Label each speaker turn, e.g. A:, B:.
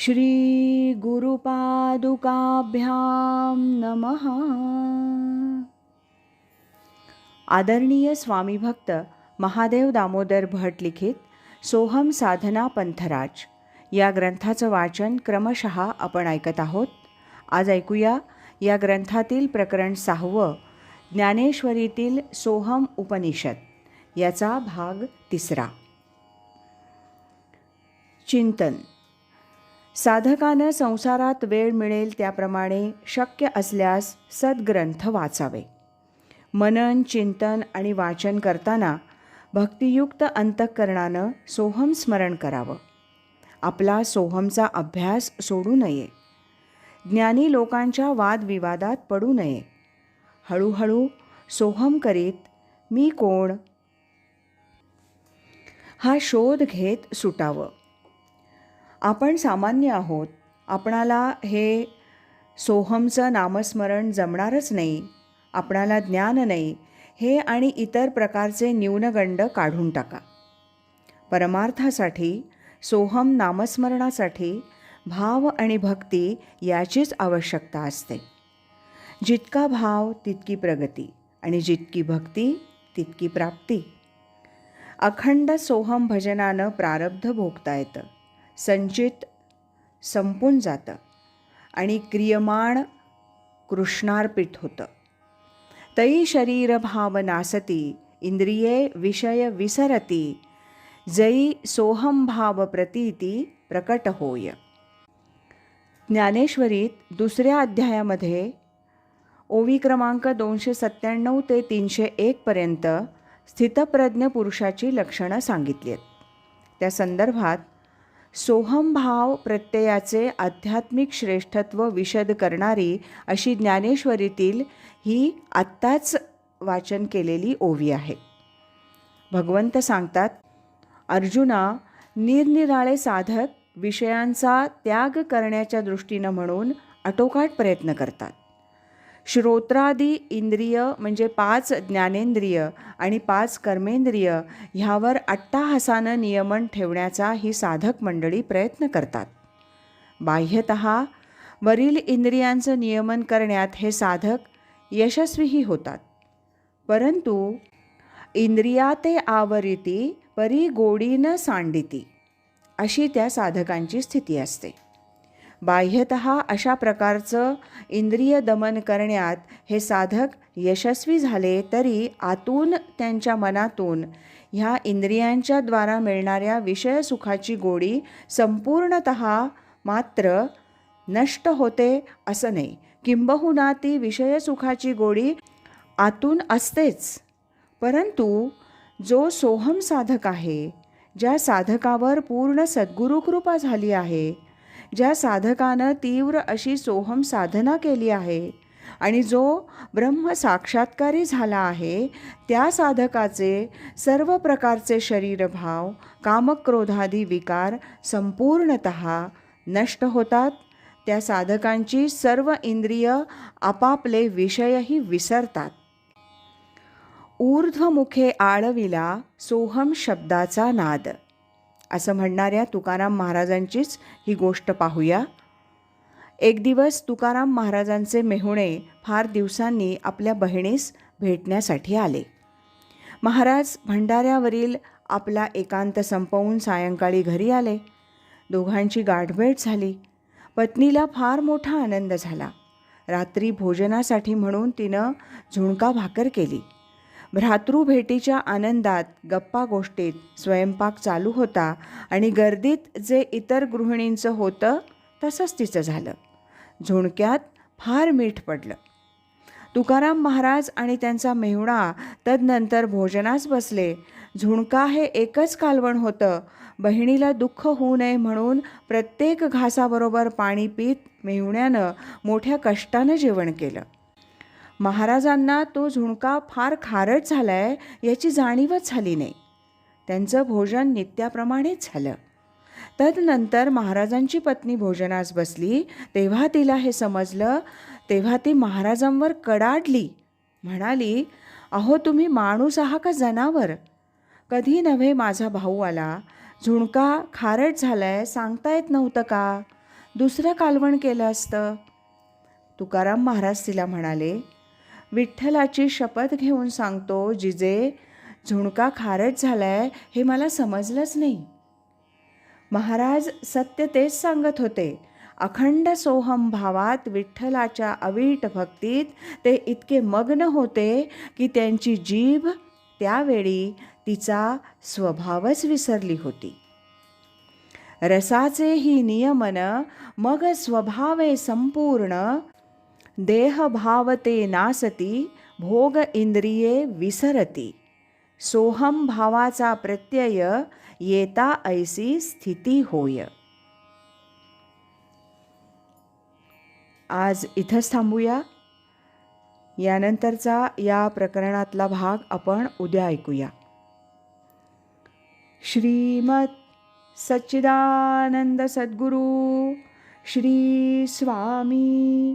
A: श्री गुरुपादुकाभ्यां नमः. आदरणीय स्वामी भक्त महादेव दामोदर भट लिखित सोहम साधना पंथराज या ग्रंथाचं वाचन क्रमशः आपण ऐकत आहोत. आज ऐकूया या ग्रंथातील प्रकरण सहावं ज्ञानेश्वरीतील सोहम उपनिषद याचा भाग तिसरा. चिंतन साधकानं संसारात वेळ मिळेल त्याप्रमाणे शक्य असल्यास सद्ग्रंथ वाचावे. मनन चिंतन आणि वाचन करताना भक्तियुक्त अंतःकरणानं सोहम स्मरण करावं. आपला सोहमचा अभ्यास सोडू नये. ज्ञानी लोकांच्या वादविवादात पडू नये. हळूहळू सोहम करीत मी कोण? हा शोध घेत सुटावं. आपण सामान्य आहोत. आपणाला हे सोहमचं नामस्मरण जमणारच नाही. आपणाला ज्ञान नाही. हे आणि इतर प्रकारचे न्यूनगंड काढून टाका. परमार्थासाठी सोहम नामस्मरणासाठी भाव आणि भक्ती याचीच आवश्यकता असते. जितका भाव तितकी प्रगती आणि जितकी भक्ती तितकी प्राप्ती. अखंड सोहम भजनानं प्रारब्ध भोगता येतं. संचित संपून जातं आणि क्रियमाण कृष्णार्पित होतं. तई शरीर भाव नासती इंद्रिये विषय विसरती जई सोहम भाव प्रतीती प्रकट होय. ज्ञानेश्वरीत दुसऱ्या अध्यायामध्ये ओवी क्रमांक दोनशे सत्त्याण्णव ते तीनशे एकपर्यंत स्थितप्रज्ञ पुरुषाची लक्षणं सांगितली आहेत त्या संदर्भात सोहमभाव प्रत्ययाचे आध्यात्मिक श्रेष्ठत्व विशद करणारी अशी ज्ञानेश्वरीतील ही आत्ताच वाचन केलेली ओवी आहे. भगवंत सांगतात अर्जुना निरनिराळे साधक विषयांचा त्याग करण्याच्या दृष्टीनं म्हणून आटोकाट प्रयत्न करतात. श्रोत्रादी इंद्रिय म्हणजे पाच ज्ञानेंद्रिय आणि पाच कर्मेंद्रिय ह्यावर अट्टाहासानं नियमन ठेवण्याचा ही साधक मंडळी प्रयत्न करतात. बाह्यत वरील इंद्रियांचं नियमन करण्यात हे साधक यशस्वीही होतात. परंतु इंद्रियाते आवरिती परी गोडीनं सांडिती अशी त्या साधकांची स्थिती असते. बाह्यत अशा प्रकारचं इंद्रिय दमन करण्यात हे साधक यशस्वी झाले तरी आतून त्यांच्या मनातून ह्या इंद्रियांच्या द्वारा मिळणाऱ्या विषयसुखाची गोडी संपूर्णत मात्र नष्ट होते असं नाही. किंबहुना ती विषयसुखाची गोडी आतून असतेच. परंतु जो सोहम साधक आहे ज्या साधकावर पूर्ण सद्गुरुकृपा झाली आहे ज्या साधकानं तीव्र अशी सोहम साधना केली आहे आणि जो ब्रह्म साक्षात्कारी झाला आहे त्या साधकाचे सर्व प्रकारचे शरीरभाव कामक्रोधादी विकार संपूर्णत नष्ट होतात. त्या साधकांची सर्व इंद्रिय आपापले विषयही विसरतात. ऊर्ध्वमुखे आळविला सोहम शब्दाचा नाद. असं म्हणणाऱ्या तुकाराम महाराजांचीच ही गोष्ट पाहूया. एक दिवस तुकाराम महाराजांचे मेहुणे फार दिवसांनी आपल्या बहिणीस भेटण्यासाठी आले. महाराज भंडाऱ्यावरील आपला एकांत संपवून सायंकाळी घरी आले. दोघांची गाठभेट झाली. पत्नीला फार मोठा आनंद झाला. रात्री भोजनासाठी म्हणून तिनं झुणका भाकर केली. भ्रातृभेटीच्या आनंदात गप्पा गोष्टीत स्वयंपाक चालू होता आणि गर्दीत जे इतर गृहिणींचं होतं तसंच तिचं झालं. झुणक्यात फार मीठ पडलं. तुकाराम महाराज आणि त्यांचा मेहुणा तदनंतर भोजनास बसले. झुणका हे एकच कालवण होतं. बहिणीला दुःख होऊ नये म्हणून प्रत्येक घासाबरोबर पाणी पीत मेहुण्यानं मोठ्या कष्टानं जेवण केलं. महाराजांना तो झुणका फार खारट झाला आहे याची जाणीवच झाली नाही. त्यांचं भोजन नित्याप्रमाणेच झालं. तदनंतर महाराजांची पत्नी भोजनास बसली तेव्हा तिला हे समजलं तेव्हा ती महाराजांवर कडाडली. म्हणाली अहो तुम्ही माणूस आहा का जनावर? कधी नव्हे माझा भाऊ आला. झुणका खारट झालाय सांगता येत नव्हतं का? दुसरं कालवण केलं असतं. तुकाराम महाराज तिला म्हणाले विठ्ठलाची शपथ घेऊन सांगतो जिजे झुणका खारच झालाय हे मला समजलंच नाही. महाराज सत्य तेच सांगत होते. अखंड सोहम भावात विठ्ठलाच्या अवीट भक्तीत ते इतके मग्न होते की त्यांची जीभ त्यावेळी तिचा स्वभावच विसरली होती. रसाचे ही नियमन मग स्वभावे संपूर्ण देहभावते नासति नासती भोग इंद्रिये विसरती सोहम भावाचा प्रत्यय येता ऐसी स्थिती होय आज इथंच थांबूया. यानंतरचा या प्रकरणातला भाग आपण उद्या ऐकूया. श्रीमत सच्चिदानंद सद्गुरू श्री स्वामी